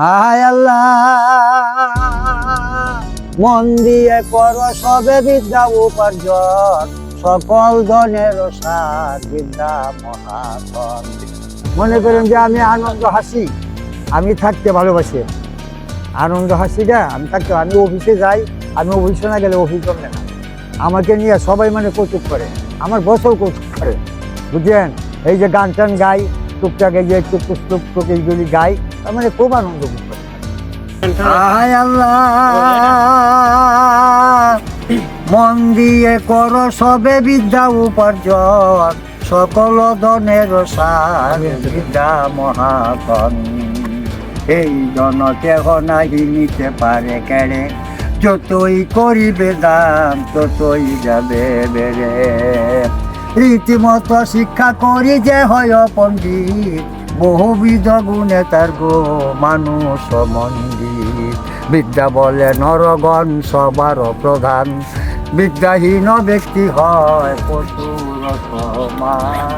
হায় আল্লাহ। মন দিয়ে কর সবে বিদ্যা উপার্জন। সকল ধনের সার বিদ্যা মহাধন মনে করেন যে আমি আনন্দ হাসি, আমি থাকতে ভালোবাসি। আনন্দ হাসি হাসিটা আমি থাকতে আমি অফিসে যাই, আমি অফিসে না গেলে অফিস জমে না। আমাকে নিয়ে সবাই মানে কৌতুক করে। আমার বছর কৌতুক করে। বুঝলেন? এই যে গান টান গাই, টুকটাক এই যে টুক টুক এইগুলি গাই তার মানে খুব আনন্দ হায় আল্লাহ, মন দিয়ে কর সবে বিদ্যা উপার্জন, সকল ধনের সার বিদ্যা মহাধন। এই জন কেহ নাহি নিতে পারে কেড়ে, যতই করিবে দাম ততই যাবে বেড়ে। রীতিমতো শিক্ষা করি যে হয় পণ্ডিত বহুবিধ গুণে তার গো মানুষ মন্দির। বিদ্যা বলে, নরগণ সবার প্রধান। বিদ্যাহীন ব্যক্তি হয় পশুর সমান